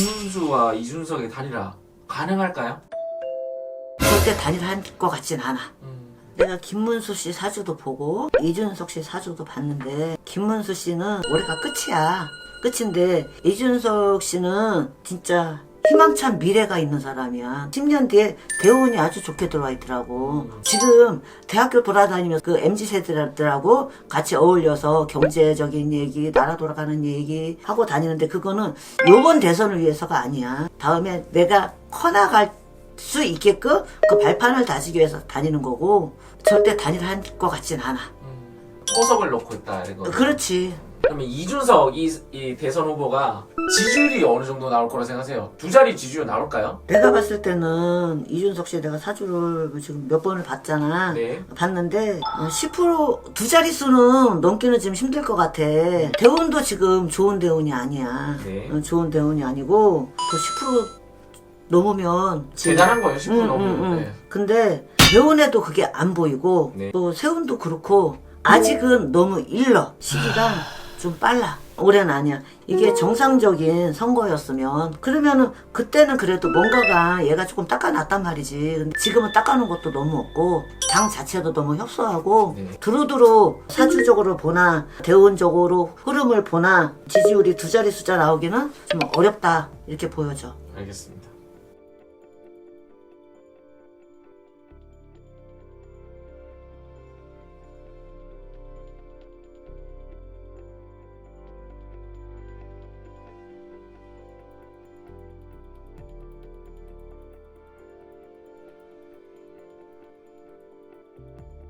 김문수와 이준석의 단일화 가능할까요? 절대 단일할 것 같진 않아. 음, 내가 김문수 씨 사주도 보고 이준석 씨 사주도 봤는데 김문수 씨는 올해가 끝이야. 끝인데 이준석 씨는 진짜 희망찬 미래가 있는 사람이야. 10년 뒤에 대운이 아주 좋게 들어와 있더라고. 지금 대학교 돌아다니면서 그 MZ 세대들하고 같이 어울려서 경제적인 얘기, 나라 돌아가는 얘기 하고 다니는데 그거는 요번 대선을 위해서가 아니야. 다음에 내가 커나갈 수 있게끔 그 발판을 다지기 위해서 다니는 거고 절대 단일할 것 같진 않아. 음, 포석을 놓고 있다 이런 거. 그렇지. 그러면 이준석 이, 이 대선 후보가 지지율이 어느 정도 나올 거라 생각하세요? 두 자리 지지율 나올까요? 내가 봤을 때는 이준석 씨 내가 사주를 지금 몇 번을 봤잖아. 네. 봤는데 어, 10%두 자릿수는 넘기는 지금 힘들 것 같아. 대운도 지금 좋은 대운이 아니야. 네. 어, 좋은 대운이 아니고 그 10% 넘으면 지금 대단한 거예요 10% 응, 넘으면. 응, 응. 네. 근데 대운에도 그게 안 보이고 네. 또 세운도 그렇고 아직은 너무 일러 시기가 좀 빨라. 올해는 아니야. 이게 정상적인 선거였으면 그러면은 그때는 그래도 뭔가가 얘가 조금 닦아놨단 말이지. 근데 지금은 닦아놓은 것도 너무 없고 당 자체도 너무 협소하고 네. 두루두루 사주적으로 보나 대운적으로 흐름을 보나 지지율이 두 자리 숫자 나오기는 좀 어렵다. 이렇게 보여져. 알겠습니다.